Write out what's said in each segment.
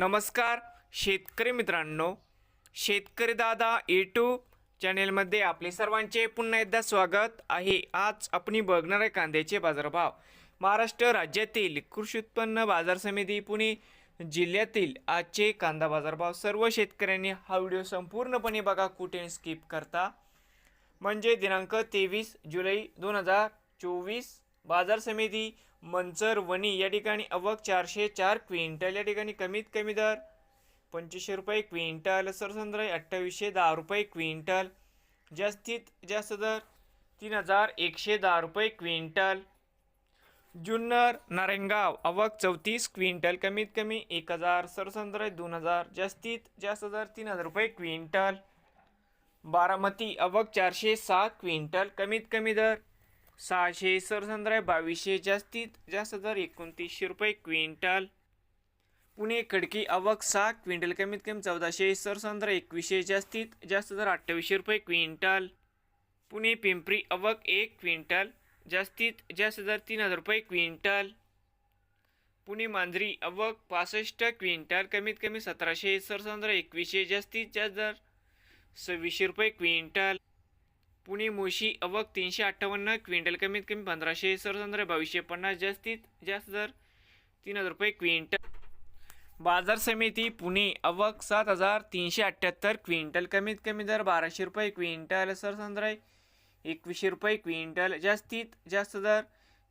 नमस्कार शेतकरी मित्रांनो. शेतकरी दादा यूट्यूब चॅनेलमध्ये आपले सर्वांचे पुन्हा एकदा स्वागत आहे. आज आपण बघणार आहे कांद्याचे बाजारभाव. महाराष्ट्र राज्यातील कृषी उत्पन्न बाजार समिती पुणे जिल्ह्यातील आजचे कांदा बाजारभाव. सर्व शेतकऱ्यांनी हा व्हिडिओ संपूर्णपणे बघा कुठे स्किप करता. म्हणजे दिनांक तेवीस जुलै दोन हजार चोवीस बाजार समिती मंचर वणी या ठिकाणी अवक चारशे चार क्विंटल या ठिकाणी कमीत कमी दर. पंचवीसशे रुपये क्विंटल सरसंद्राई अठ्ठावीसशे दहा रुपये क्विंटल. जास्तीत जास्त दर तीन हजार एकशे दहा रुपये क्विंटल. जुन्नर नारायणगाव अवक चौतीस क्विंटल कमीत कमी एक हजार सरसंद्राई दोन हजार जास्तीत जास्त दर तीन हजार रुपये क्विंटल. बारामती अवक चारशे सहा क्विंटल कमीत कमी दर सहाशे सरसंद्राय बावीसशे जास्तीत जास्त दर एकोणतीसशे रुपये क्विंटल. पुणे खडकी आवक सहा क्विंटल कमीत कमी चौदाशे सरसंद्रा एकवीसशे जास्तीत जास्त दर अठ्ठावीसशे रुपये क्विंटल. पुणे पिंपरी आवक एक क्विंटल जास्तीत जास्त दर तीन हजार रुपये क्विंटल. पुणे मांजरी अवक पासष्ट क्विंटल कमीत कमी सतराशे सरसंद्रा एकवीसशे जास्तीत जास्त दर सव्वीसशे रुपये क्विंटल. पुणे मोशी अवक तीनशे अठ्ठावन्न क्विंटल कमीत कमी पंधराशे सरसंद्र बावीसशे पन्नास जास्तीत जास्त दर तीन हजार रुपये क्विंटल. बाजार समिती पुणे अवक सात हजार तीनशे अठ्ठ्याहत्तर क्विंटल कमीत कमी दर बाराशे रुपये क्विंटल सरसंद्रय एकवीसशे रुपये क्विंटल जास्तीत जास्त दर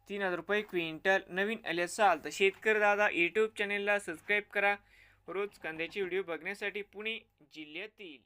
तीन हजार रुपये क्विंटल. नवीन आले असाल तर शेतकरी दादा यूट्यूब चॅनेलला सबस्क्राईब करा. रोज कांद्याचे व्हिडिओ बघण्यासाठी पुणे जिल्ह्यातील